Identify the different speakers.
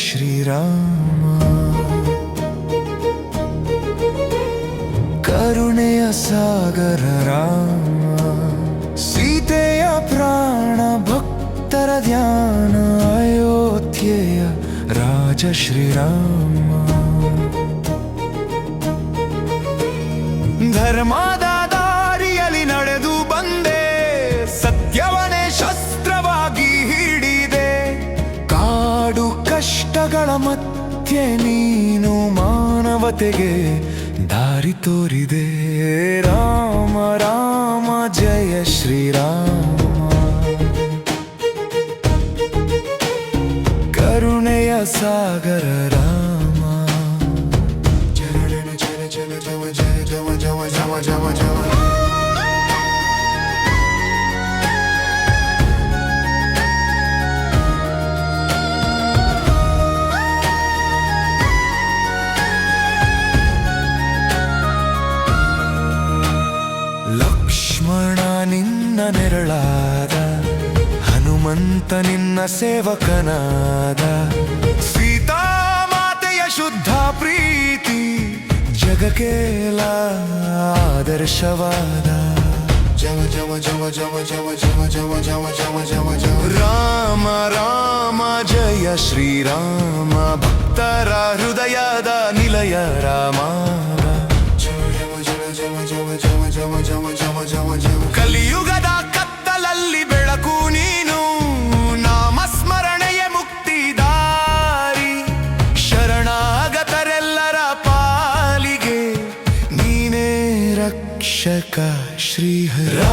Speaker 1: श्रीराम। करुणेय सागर राम। सीतेय प्राण भक्तर ध्यान अयोध्येय राज श्रीराम। धर्मा ಕಷ್ಟಗಳ ಮಧ್ಯೆ ನೀನು ಮಾನವತೆಗೆ ದಾರಿ ತೋರಿದೆ. ರಾಮ ರಾಮ ಜಯ ಶ್ರೀರಾಮ. ಕರುಣೆಯ ಸಾಗರ ನೆರಳಾದ ಹನುಮಂತ ನಿನ್ನ ಸೇವಕನಾದ ಸೀತಾ ಮಾತೆಯ ಶುದ್ಧ ಪ್ರೀತಿ ಜಗಕೇಲ ಆದರ್ಶವಾದ ಜವ ಜವ ಜವ ಜವ ಜವ ಜವ ಜವ ಜವ ಜವ ಜವ ಜವ ರಾಮ ರಾಮ ಜಯ ಶ್ರೀರಾಮ ಭಕ್ತರ ಹೃದಯದ ನಿಲಯ ರಾಮ ಕಲಿಯುಗದ रक्षक श्रीहरा